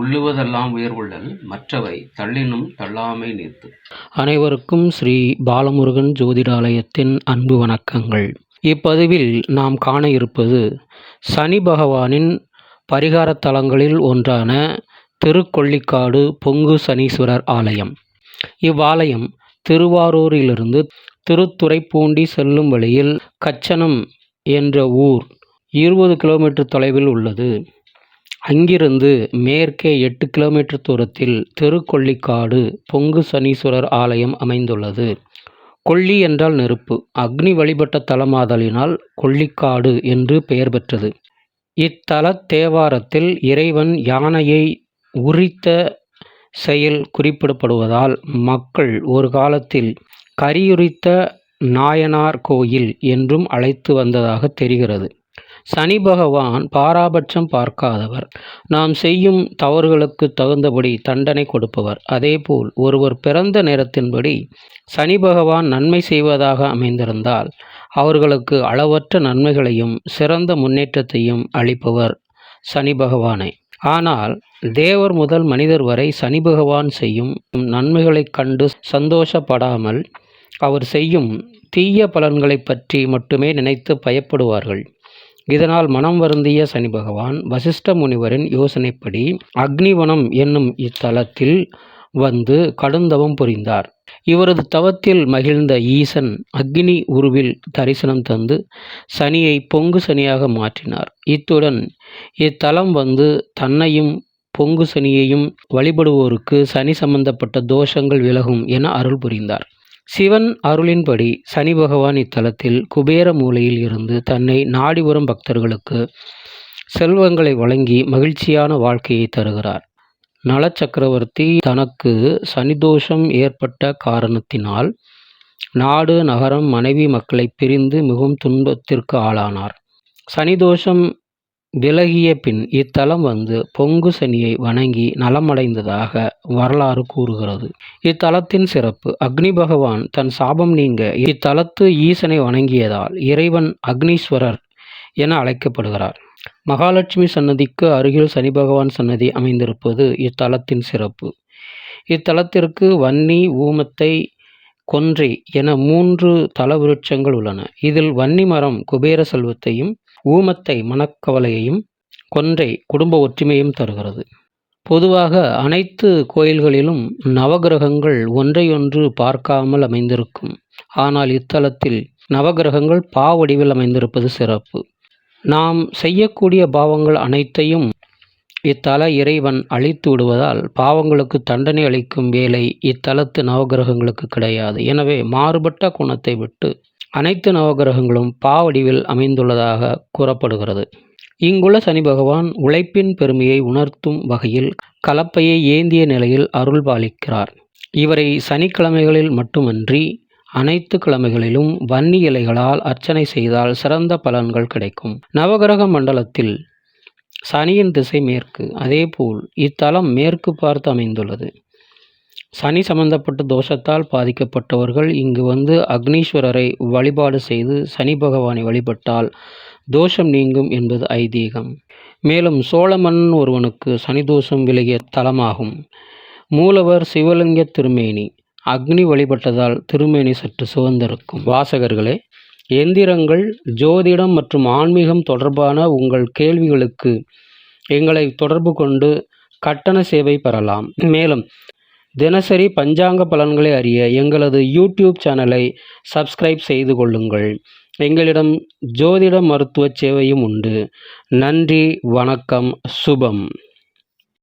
உள்ளுவதெல்லாம் உயர்வுள்ளல் மற்றவை தள்ளினும் தள்ளாமை நீர்த்து. அனைவருக்கும் ஸ்ரீ பாலமுருகன் ஜோதிடாலயத்தின் அன்பு வணக்கங்கள். இப்பதிவில் நாம் காண இருப்பது சனி பகவானின் பரிகார தலங்களில் ஒன்றான திருக்கொள்ளிக்காடு பொங்கு சனீஸ்வரர் ஆலயம். இவ்வாலயம் திருவாரூரிலிருந்து திருத்துறைப்பூண்டி செல்லும் வழியில் கச்சனம் என்ற ஊர் இருபது கிலோமீட்டர் தொலைவில் உள்ளது. அங்கிருந்து மேற்கே எட்டு கிலோமீட்டர் தூரத்தில் திருக்கொள்ளிக்காடு பொங்கு சனீஸ்வரர் ஆலயம் அமைந்துள்ளது. கொல்லி என்றால் நெருப்பு. அக்னி வழிபட்ட தலமாதலினால் கொள்ளிக்காடு என்று பெயர் பெற்றது. இத்தல தேவாரத்தில் இறைவன் யானையை உரித்த செயல் குறிப்பிடப்படுவதால் மக்கள் ஒரு காலத்தில் கரியுரித்த நாயனார் கோயில் என்றும் அழைத்து வந்ததாக தெரிகிறது. சனி பகவான் பாராபட்சம் பார்க்காதவர். நாம் செய்யும் தவறுகளுக்கு தகுந்தபடி தண்டனை கொடுப்பவர். அதேபோல் ஒருவர் பிறந்த நேரத்தின்படி சனி பகவான் நன்மை செய்வதாக அமைந்திருந்தால் அவர்களுக்கு அளவற்ற நன்மைகளையும் சிறந்த முன்னேற்றத்தையும் அளிப்பவர் சனி பகவானை. ஆனால் தேவர் முதல் மனிதர் வரை சனி பகவான் செய்யும் நன்மைகளைக் கண்டு சந்தோஷப்படாமல் அவர் செய்யும் தீய பலன்களைப் பற்றி மட்டுமே நினைத்து பயப்படுவார்கள். இதனால் மனம் வருந்திய சனி பகவான் வசிஷ்ட முனிவரின் யோசனைப்படி அக்னிவனம் என்னும் இத்தலத்தில் வந்து கடுந்தவம் புரிந்தார். இவரது தவத்தில் மகிழ்ந்த ஈசன் அக்னி உருவில் தரிசனம் தந்து சனியை பொங்கு சனியாக மாற்றினார். இத்துடன் இத்தலம் வந்து தன்னையும் பொங்கு சனியையும் வழிபடுவோருக்கு சனி சம்பந்தப்பட்ட தோஷங்கள் விலகும் என அருள் புரிந்தார். சிவன் அருளின்படி சனி பகவான் இத்தலத்தில் குபேர மூலையில் இருந்து தன்னை நாடி வரும் பக்தர்களுக்கு செல்வங்களை வழங்கி மகிழ்ச்சியான வாழ்க்கையை தருகிறார். நலச்சக்கரவர்த்தி தனக்கு சனிதோஷம் ஏற்பட்ட காரணத்தினால் நாடு நகரம் மனைவி மக்களை பிரிந்து மிகவும் துன்பத்திற்கு ஆளானார். சனிதோஷம் விலகிய பின் இத்தலம் வந்து பொங்கு சனியை வணங்கி நலமடைந்ததாக வரலாறு கூறுகிறது. இத்தலத்தின் சிறப்பு அக்னி பகவான் தன் சாபம் நீங்க இத்தலத்து ஈசனை வணங்கியதால் இறைவன் அக்னீஸ்வரர் என அழைக்கப்படுகிறார். மகாலட்சுமி சன்னதிக்கு அருகில் சனி பகவான் சன்னதி அமைந்திருப்பது இத்தலத்தின் சிறப்பு. இத்தலத்திற்கு வன்னி ஊமத்தை கொன்றை என மூன்று தல விருட்சங்கள் உள்ளன. இதில் வன்னி மரம் குபேர செல்வத்தையும் ஊமத்தை மனக்கவலையையும் கொன்றை குடும்ப ஒற்றுமையும் தருகிறது. பொதுவாக அனைத்து கோயில்களிலும் நவகிரகங்கள் ஒன்றையொன்று பார்க்காமல் அமைந்திருக்கும். ஆனால் இத்தலத்தில் நவகிரகங்கள் பாவடிவில் அமைந்திருப்பது சிறப்பு. நாம் செய்யக்கூடிய பாவங்கள் அனைத்தையும் இத்தல இறைவன் அழித்து விடுவதால் பாவங்களுக்கு தண்டனை அளிக்கும் வேலை இத்தலத்து நவகிரகங்களுக்கு கிடையாது. எனவே மாறுபட்ட குணத்தை விட்டு அனைத்து நவகிரகங்களும் பாவடிவில் அமைந்துள்ளதாக கூறப்படுகிறது. இங்குள்ள சனி பகவான் உழைப்பின் பெருமையை உணர்த்தும் வகையில் கலப்பையை ஏந்திய நிலையில் அருள் பாலிக்கிறார். இவரை சனிக்கிழமைகளில் மட்டுமன்றி அனைத்து கிழமைகளிலும் வன்னி இலைகளால் அர்ச்சனை செய்தால் சிறந்த பலன்கள் கிடைக்கும். நவகிரக மண்டலத்தில் சனியின் திசை மேற்கு. அதேபோல் இத்தலம் மேற்கு பார்த்து அமைந்துள்ளது. சனி சம்பந்தப்பட்ட தோஷத்தால் பாதிக்கப்பட்டவர்கள் இங்கு வந்து அக்னீஸ்வரரை வழிபாடு செய்து சனி பகவானை வழிபட்டால் தோஷம் நீங்கும் என்பது ஐதீகம். மேலும் சோழ மன்னன் ஒருவனுக்கு சனி தோஷம் விலகிய தலமாகும். மூலவர் சிவலிங்க திருமேனி. அக்னி வழிபட்டதால் திருமேனி சற்று சுதந்திருக்கும். வாசகர்களே எந்திரங்கள் ஜோதிடம் மற்றும் ஆன்மீகம் தொடர்பான உங்கள் கேள்விகளுக்கு எங்களை தொடர்பு கொண்டு கட்டண சேவை பெறலாம். மேலும் தினசரி பஞ்சாங்க பலன்களை அறிய எங்களது யூடியூப் சேனலை சப்ஸ்கிரைப் செய்து கொள்ளுங்கள். எங்களிடம் ஜோதிட மருத்துவ சேவையும் உண்டு. நன்றி வணக்கம் சுபம்.